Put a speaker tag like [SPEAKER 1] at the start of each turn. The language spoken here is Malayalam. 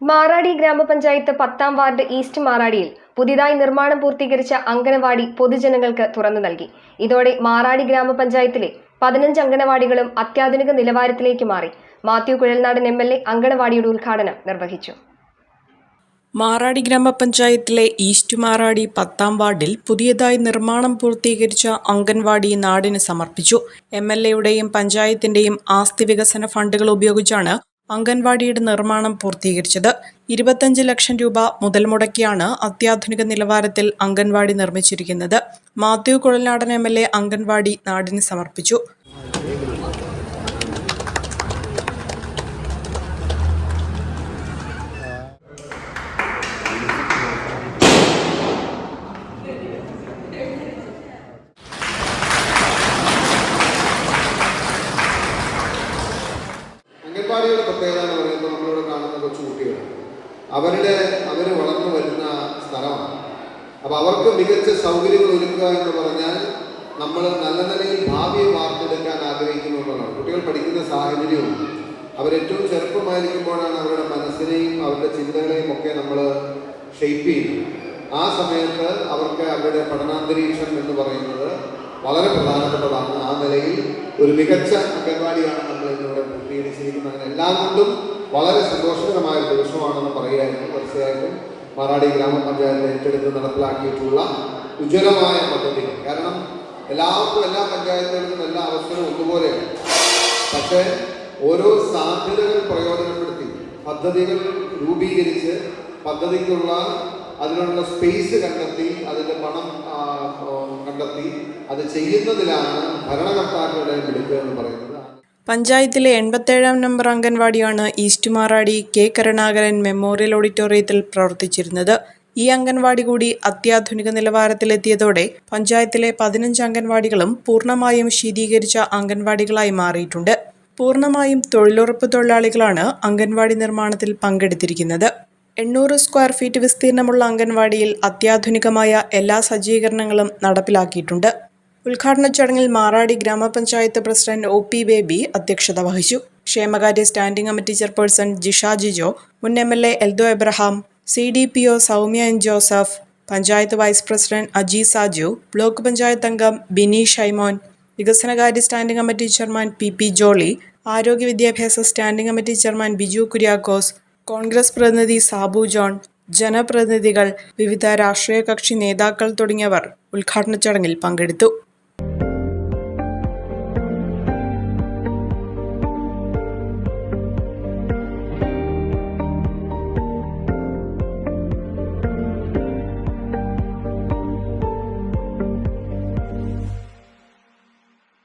[SPEAKER 1] മാറാടി ഗ്രാമപഞ്ചായത്ത് പത്താം വാർഡ് ഈസ്റ്റ് മാറാടിയിൽ പുതിയതായി നിർമ്മാണം പൂർത്തീകരിച്ച അംഗനവാടി പൊതുജനങ്ങൾക്ക് തുറന്നു നൽകി. ഇതോടെ മാറാടി ഗ്രാമപഞ്ചായത്തിലെ പതിനഞ്ച് അംഗനവാടികളും അത്യാധുനിക നിലവാരത്തിലേക്ക് മാറി. Mathew Kuzhalnadan M L A അംഗനവാടിയുടെ ഉദ്ഘാടനം നിർവഹിച്ചു.
[SPEAKER 2] മാറാടി ഗ്രാമപഞ്ചായത്തിലെ ഈസ്റ്റ് മാറാടി പത്താം വാർഡിൽ പുതിയതായി നിർമ്മാണം പൂർത്തീകരിച്ച അംഗൻവാടി നാടിന് സമർപ്പിച്ചു. എം എൽ എയുടെയും പഞ്ചായത്തിന്റെയും ആസ്തി വികസന ഫണ്ടുകൾ ഉപയോഗിച്ചാണ് അംഗൻവാടിയുടെ നിർമ്മാണം പൂർത്തീകരിച്ചത്. ഇരുപത്തഞ്ച് ലക്ഷം രൂപ മുതൽ മുടക്കിയാണ് അത്യാധുനിക നിലവാരത്തിൽ അംഗൻവാടി നിർമ്മിച്ചിരിക്കുന്നത്. Mathew Kuzhalnadan M L A anganwadi നാടിന് സമർപ്പിച്ചു.
[SPEAKER 3] അംഗൻവാടിയുടെ പറയുന്നത്. നമ്മളിവിടെ കാണുന്ന കൊച്ചു കുട്ടികൾ അവരുടെ അവർ വളർന്നു വരുന്ന സ്ഥലമാണ്. അപ്പോൾ അവർക്ക് മികച്ച സൗകര്യങ്ങൾ ഒരുക്കുക എന്ന് പറഞ്ഞാൽ നമ്മൾ നല്ല നിലയിൽ ഭാവിയെ വാർത്തെടുക്കാൻ ആഗ്രഹിക്കുന്നു എന്നുള്ളതാണ്. കുട്ടികൾ പഠിക്കുന്ന സാഹചര്യവും അവരേറ്റവും ചെറുപ്പമായിരിക്കുമ്പോഴാണ് അവരുടെ മനസ്സിനെയും അവരുടെ ചിന്തകളെയും ഒക്കെ നമ്മൾ ഷെയ്പ്പ് ചെയ്യുന്നത്. ആ സമയത്ത് അവർക്ക് അവരുടെ പഠനാന്തരീക്ഷം എന്ന് പറയുന്നത് വളരെ പ്രധാനപ്പെട്ടതാണ്. ആ നിലയിൽ ഒരു മികച്ച അംഗൻവാടിയാണ് നമ്മൾ ഇന്നിവിടെ പൂർത്തീകരിച്ചിരിക്കുന്നത്. അങ്ങനെ എല്ലാം കൊണ്ടും വളരെ സന്തോഷകരമായ ഒരു ദിവസമാണെന്ന് പറയുകയായിരുന്നു. തീർച്ചയായിട്ടും മാറാടി ഗ്രാമപഞ്ചായത്തിൽ ഏറ്റെടുത്ത് നടപ്പിലാക്കിയിട്ടുള്ള ഉജ്ജ്വലമായ പദ്ധതികൾ. കാരണം എല്ലാവർക്കും എല്ലാ പഞ്ചായത്തുകൾക്കും എല്ലാ അവസരവും ഒന്നുപോലെയാണ്. പക്ഷേ ഓരോ സാധ്യതകൾ പ്രയോജനപ്പെടുത്തി പദ്ധതികൾ രൂപീകരിച്ച് പദ്ധതിക്കുള്ള അതിനുള്ള സ്പേസ് കണ്ടെത്തി അതിന്റെ പണം കണ്ടെത്തി അത് ചെയ്യുന്നതിലാണ് ഭരണകർത്താക്കളുടെ മിടുക്ക് എന്ന് പറയുന്നത്.
[SPEAKER 2] പഞ്ചായത്തിലെ എൺപത്തേഴാം number അംഗൻവാടിയാണ് east Maradi K Karunakaran memorial ഓഡിറ്റോറിയത്തിൽ പ്രവർത്തിച്ചിരുന്നത്. ഈ അംഗൻവാടി കൂടി അത്യാധുനിക നിലവാരത്തിലെത്തിയതോടെ പഞ്ചായത്തിലെ പതിനഞ്ച് അംഗൻവാടികളും പൂർണമായും ശീതീകരിച്ച അംഗൻവാടികളായി മാറിയിട്ടുണ്ട്. പൂർണമായും തൊഴിലുറപ്പ് തൊഴിലാളികളാണ് അംഗൻവാടി നിർമ്മാണത്തിൽ പങ്കെടുത്തിരിക്കുന്നത്. എണ്ണൂറ് സ്ക്വയർ ഫീറ്റ് വിസ്തീർണമുള്ള അംഗൻവാടിയിൽ അത്യാധുനികമായ എല്ലാ സജ്ജീകരണങ്ങളും നടപ്പിലാക്കിയിട്ടുണ്ട്. ഉദ്ഘാടന ചടങ്ങിൽ മാറാടി ഗ്രാമപഞ്ചായത്ത് പ്രസിഡന്റ് ഒ പി ബേബി അധ്യക്ഷത വഹിച്ചു. ക്ഷേമകാര്യ standing committee chairperson Jisha Jijo മുൻ M L A Eldho Abraham C D P O Soumya N Joseph panchayat vice president Aji Saju block panchayat അംഗം ബിനി ഷൈമോൻ വികസനകാര്യ standing committee chairman P P Jolly ആരോഗ്യ വിദ്യാഭ്യാസ standing committee chairman Biju Kuriakose Congress പ്രതിനിധി സാബു ജോൺ ജനപ്രതിനിധികൾ വിവിധ രാഷ്ട്രീയ കക്ഷി നേതാക്കൾ തുടങ്ങിയവർ ഉദ്ഘാടന ചടങ്ങിൽ പങ്കെടുത്തു.